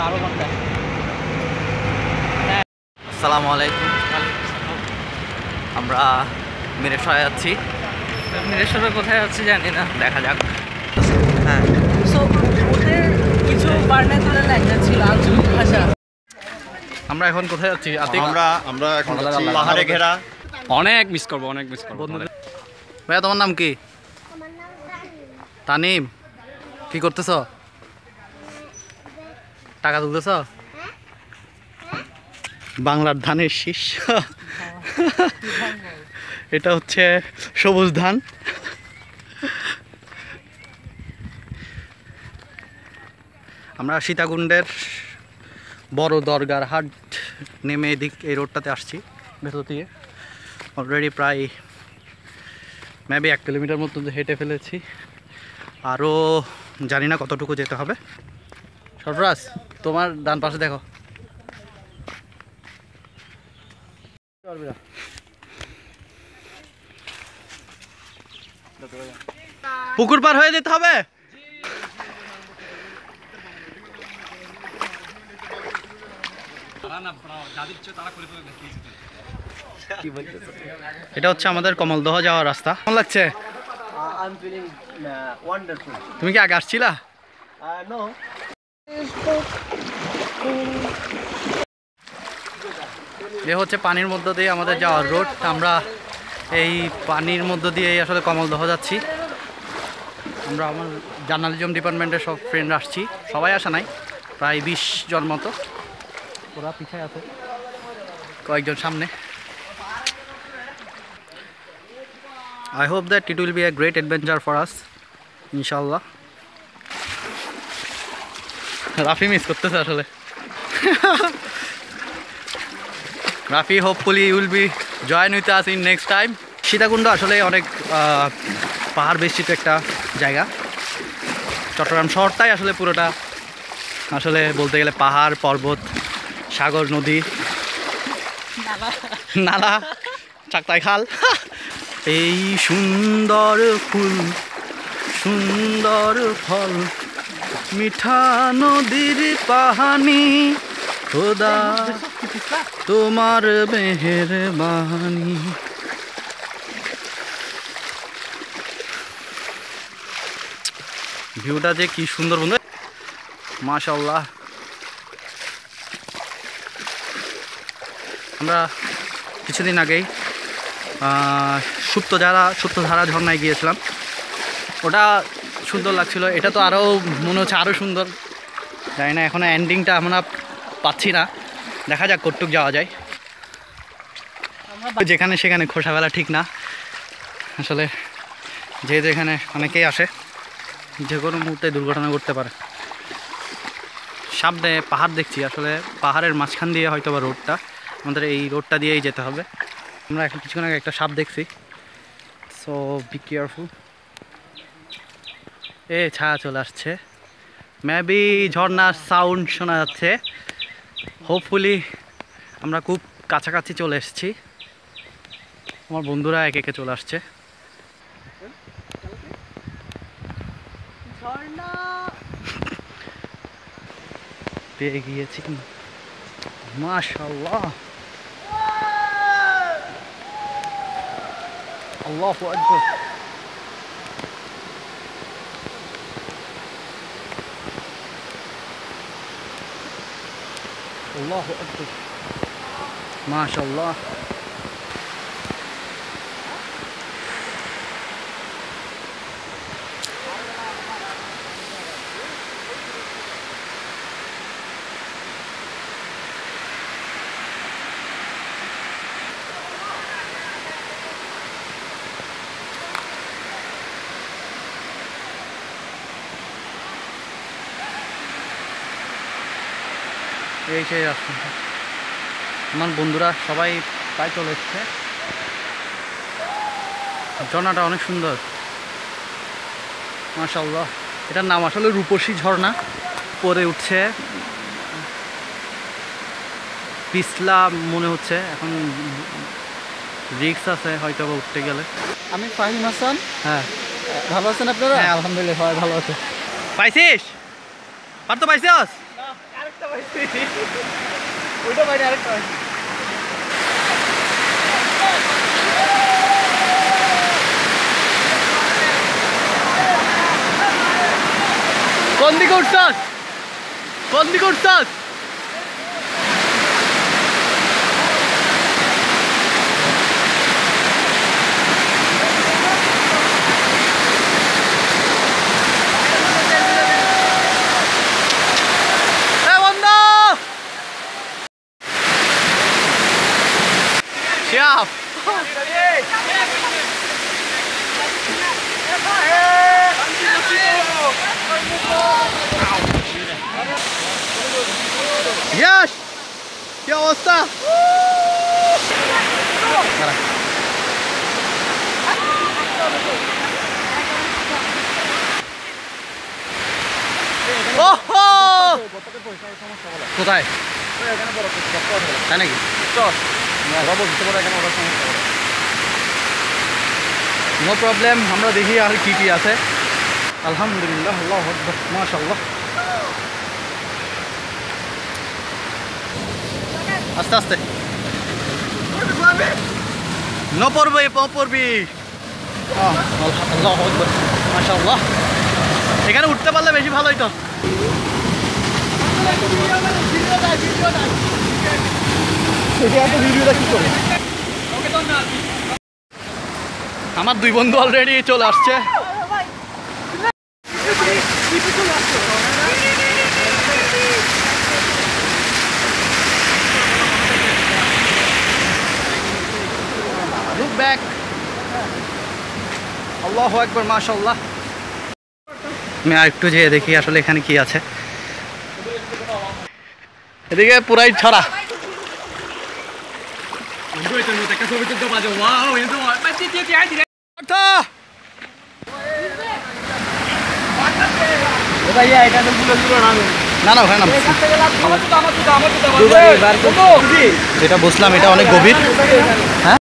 বারো ঘণ্টা। আসসালামু আলাইকুম। আমরা মিরেশয়ে যাচ্ছি মিরেশ্বরের কোথায় আছে জানি না। দেখা যাক। হ্যাঁ। সো ওদের কিছু বার্নাকুলার ল্যাঙ্গুয়েজ ছিল আঞ্চলিক ভাষা। আমরা এখন কোথায় যাচ্ছি আমরা আমরা এখন যাচ্ছি পাহাড়ে ঘেরা। অনেক মিস করব অনেক মিস করব। ভাইয়া তোমার নাম কি? তানিম। কি করতেছ? টাকা তুলতেছ? বাংলার ধানের শীষ। এটা হচ্ছে সবুজ ধান। আমরা সীতাকুণ্ডের বড় দরগার হাট নেমে এদিক এই রোডটাতে আসছি, ভেতর দিয়ে। অলরেডি প্রায় মেবি এক কিলোমিটার মতো হেঁটে ফেলেছি। আরও জানি না কতটুকু যেতে হবে। সরফরাজ তোমার ডান পাশে দেখো। পুকুর পার হয়ে যেতে হবে? এটা হচ্ছে আমাদের কমলদহ যাওয়ার রাস্তা। কেমন লাগছে. তুমি কি আগে আসছিলা. এ হচ্ছে পানির মধ্য দিয়ে আমাদের যাওয়ার রোড। আমরা এই পানির মধ্য দিয়ে আসলে কমল কমলদহ যাচ্ছি। আমরা আমার জার্নালিজম ডিপার্টমেন্টের সব ফ্রেন্ড আসছি। সবাই আসা নাই, প্রায় বিশ জন মতো। ওরা পিছায় আছে, কয়েকজন সামনে। I hope that it will be a great adventure for us ইনশাল্লাহ রাফি মিস করতেছে আসলে। Rafi hopefully will be join with us in next time Sitakunda আসলে অনেক পাহাড় বেষ্টিত একটা জায়গা। চট্টগ্রাম শহরটাই আসলে পুরোটা আসলে বলতে গেলে পাহাড় পর্বত সাগর নদী। নালা চাকতাই খাল। এই সুন্দর ফুল সুন্দর ফল। মিঠা নদীর পাহানি, খোদা, তোমার মেহের বাহানি ভিউটা যে কি সুন্দর বন্ধু। মাশাল্লাহ আমরা কিছুদিন আগেই সুপ্তধারা সুপ্তধারা ঝর্ণায় গিয়েছিলাম। ওটা সুন্দর লাগছিল। এটা তো আরও মনে হচ্ছে আরও সুন্দর। জানি না এখনও এন্ডিংটা আমরা পাচ্ছি না। দেখা যাক কটুক যাওয়া যায়। যেখানে সেখানে খোসা ফেলা ঠিক না। আসলে যে যেখানে অনেকেই আসে, যে কোনো মুহূর্তে দুর্ঘটনা ঘটতে পারে। সামনে পাহাড় দেখছি, আসলে পাহাড়ের মাঝখান দিয়ে হয়তো বা রোডটা আমাদের এই রোডটা দিয়েই যেতে হবে। আমরা এখন কিছুক্ষণ আগে একটা সাপ দেখছি। সো বি কেয়ারফুল এ ছায়া চলে আসছে। মেবি ঝর্নার সাউন্ড শোনা যাচ্ছে। হোপফুলি আমরা খুব কাছাকাছি চলে এসেছি। আমার বন্ধুরা এক একে চলে আসছে। পেয়ে গিয়েছি। মাশাল্লাহ আল্লাহ আকবর। الله أكبر. ما شاء الله. এই সেই রাস্তা। আমার বন্ধুরা সবাই প্রায় চলে এসছে। ঝর্ণাটা অনেক সুন্দর। মাশাল্লাহ এটার নাম আসলে রূপসী ঝর্ণা। পরে উঠছে পিছলা মনে হচ্ছে। এখন রিক্স আছে হয়তো বা উঠতে গেলে। আমি ফাহিম হাসান। হ্যাঁ। ভালো আছেন আপনারা? হ্যাঁ আলহামদুলিল্লাহ ভালো আছে। পাইছিস? পার তো পাইছিস? ওইটা বাইরে আরেকটা পাইছি কোন দিকে উঠছাস কোন দিকে উঠছাস 야! 야, 왔다! 가라. ¡Ojo! Total. Acá no por acá, acá. Están aquí. Todos. Vamos, por acá no por acá. No problem আমরা দেখি আর কি কি আছে। আলহামদুলিল্লাহ আল্লাহ মাশাল্লাহ আস্তে আস্তে। ন পড়বে প পড়বি। আল্লাহ মাশাল্লাহ এখানে উঠতে পারলে বেশি ভালো হইতো আমার দুই বন্ধু অলরেডি চলে আসছে। আল্লাহ একবার মাশাল্লাহ আমি আর একটু যেয়ে দেখি আসলে এখানে কি আছে। এদিকে পুরাই ছড়া। এটা না না ওখানে বুঝলাম এটা অনেক গভীর। হ্যাঁ?